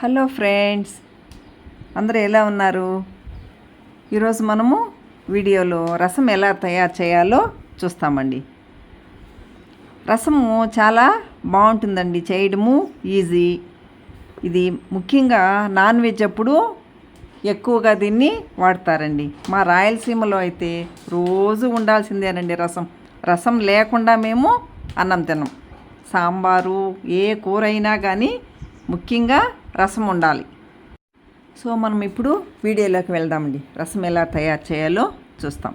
Hello friends అందరూ ఎలా ఉన్నారు? ఈరోజు మనము వీడియోలో రసం ఎలా తయారు చేయాలో చూస్తామండి. రసము చాలా బాగుంటుందండి చేయడము ఈజీ. ఇది ముఖ్యంగా నాన్ వెజ్ అప్పుడు ఎక్కువగా దీన్ని వాడతారండి. మా రాయలసీమలో అయితే రోజు ఉండాల్సిందేనండి రసం. రసం లేకుండా మేము అన్నం తినం. సాంబారు ఏ కూర అయినా కానీ ముఖ్యంగా రసం ఉండాలి. సో మనం ఇప్పుడు వీడియోలోకి వెళ్దామండి. రసం ఎలా తయారు చేయాలో చూస్తాం.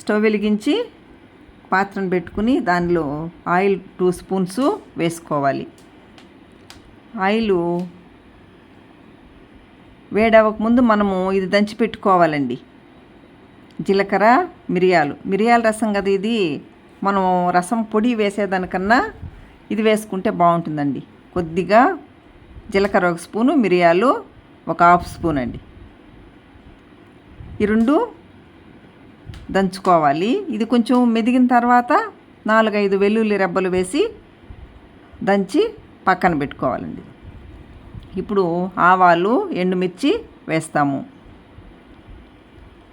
స్టవ్ వెలిగించి పాత్రను పెట్టుకుని దానిలో ఆయిల్ టూ స్పూన్స్ వేసుకోవాలి. ఆయిల్ వేడవక ముందు మనము ఇది దంచి పెట్టుకోవాలండి. జీలకర్ర మిరియాలు. మిరియాల రసం కదా ఇది. మనం రసం పొడి వేసేదానికన్నా ఇది వేసుకుంటే బాగుంటుందండి. కొద్దిగా జీలకర్ర ఒక స్పూను మిరియాలు ఒక హాఫ్ స్పూన్ అండి. ఈ రెండు దంచుకోవాలి. ఇది కొంచెం మెదిగిన తర్వాత నాలుగైదు వెల్లుల్లి రెబ్బలు వేసి దంచి పక్కన పెట్టుకోవాలండి. ఇప్పుడు ఆవాలు ఎండుమిర్చి వేస్తాము.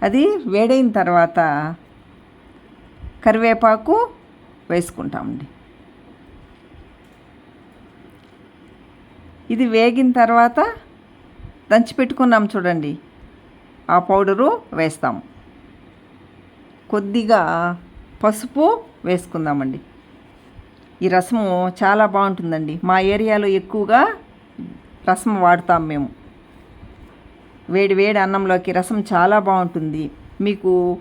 అది వేడైన తర్వాత కరివేపాకు వేసుకుంటామండి. ఇది వేగిన తర్వాత దంచి పెట్టుకున్నాం చూడండి. ఆ పౌడరు వేస్తాము. కొద్దిగా పసుపు వేసుకుందామండి. ఈ రసము చాలా బాగుంటుందండి. మా ఏరియాలో ఎక్కువగా రసం వాడతాం మేము. వేడి వేడి అన్నంలోకి రసం చాలా బాగుంటుంది. మీకు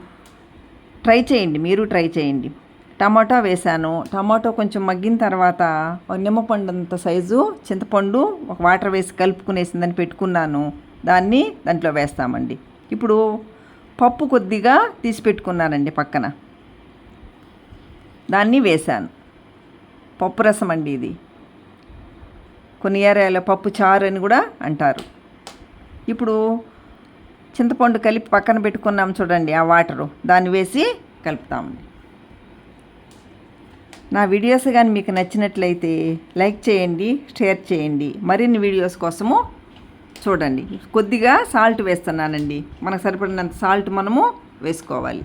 ట్రై చేయండి. మీరు ట్రై చేయండి. టమాటో వేసాను టమాటో కొంచెం మగ్గిన తర్వాత నిమ్మపండు అంత సైజు చింతపండు ఒక వాటర్ వేసి కలుపుకునేసిందని పెట్టుకున్నాను. దాన్ని దాంట్లో వేస్తామండి. ఇప్పుడు పప్పు కొద్దిగా తీసి పెట్టుకున్నానండి పక్కన. దాన్ని వేశాను. పప్పు రసం అండి ఇది. కొన్ని ఏరియాలో పప్పు చారు అని కూడా అంటారు. ఇప్పుడు చింతపండు కలిపి పక్కన పెట్టుకున్నాం చూడండి ఆ వాటరు. దాన్ని వేసి కలుపుతామండి. నా వీడియోస్ కానీ మీకు నచ్చినట్లయితే లైక్ చేయండి షేర్ చేయండి. మరిన్ని వీడియోస్ కోసము చూడండి. కొద్దిగా సాల్ట్ వేస్తున్నానండి. మనకు సరిపడినంత సాల్ట్ మనము వేసుకోవాలి.